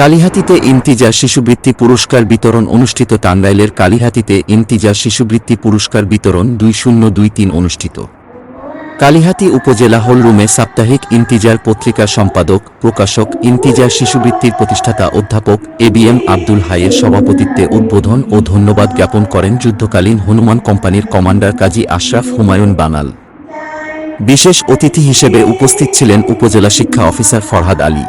কালিহাতিতে ইন্তিজার শিশুবৃত্তি পুরস্কার বিতরণ অনুষ্ঠিত টাঙ্গাইলের কালিহাতিতে ইন্তিজার শিশুবৃত্তি পুরস্কার বিতরণ দুই শূন্য দুই তিন অনুষ্ঠিত। কালিহাতি উপজেলা হলরুমে সাপ্তাহিক ইন্তিজার পত্রিকার সম্পাদক, প্রকাশক ইন্তিজার শিশুবৃত্তির প্রতিষ্ঠাতা অধ্যাপক এ বি এম আব্দুল হাইয়ের সভাপতিত্বে উদ্বোধন ও ধন্যবাদ জ্ঞাপন করেন যুদ্ধকালীন হনুমান কোম্পানির কমান্ডার কাজী আশরাফ হুমায়ুন বানাল। বিশেষ অতিথি হিসেবে উপস্থিত ছিলেন উপজেলা শিক্ষা অফিসার ফরহাদ আলী।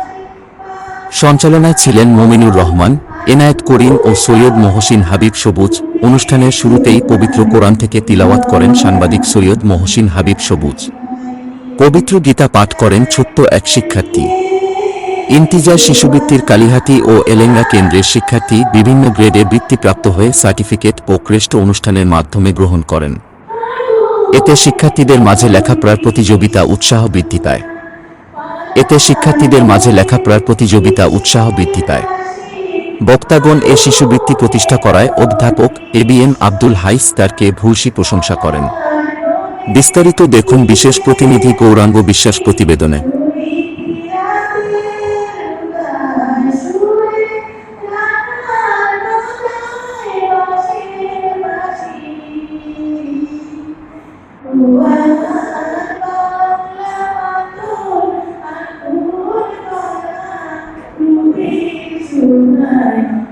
সঞ্চালনায় ছিলেন মমিনুর রহমান, এনায়েত করিম ও সৈয়দ মহসিন হাবিব সবুজ। অনুষ্ঠানের শুরুতেই পবিত্র কোরআন থেকে তিলাওয়াত করেন সাংবাদিক সৈয়দ মহসিন হাবিব সবুজ। পবিত্র গীতা পাঠ করেন ছোট্ট এক শিক্ষার্থী। ইন্তিজার শিশুবৃত্তির কালিহাতি ও এলেঙ্গা কেন্দ্রের শিক্ষার্থী বিভিন্ন গ্রেডে বৃত্তিপ্রাপ্ত হয়ে সার্টিফিকেট ও ক্রেষ্ট অনুষ্ঠানের মাধ্যমে গ্রহণ করেন। এতে শিক্ষার্থীদের মাঝে লেখাপড়ার প্রতিযোগিতা, উৎসাহ বৃদ্ধি পায়। এতে শিক্ষার্থীদের মাঝে লেখাপড়ার প্রতিযোগিতা, উৎসাহ বৃদ্ধি পায়। বক্তাগণ এ শিশুবৃত্তি প্রতিষ্ঠা করায় অধ্যাপক এ বি এম আব্দুল হাইস তারকে ভূয়সী প্রশংসা করেন। বিস্তারিত দেখুন বিশেষ প্রতিনিধি গৌরাঙ্গ বিশ্বাস প্রতিবেদনে।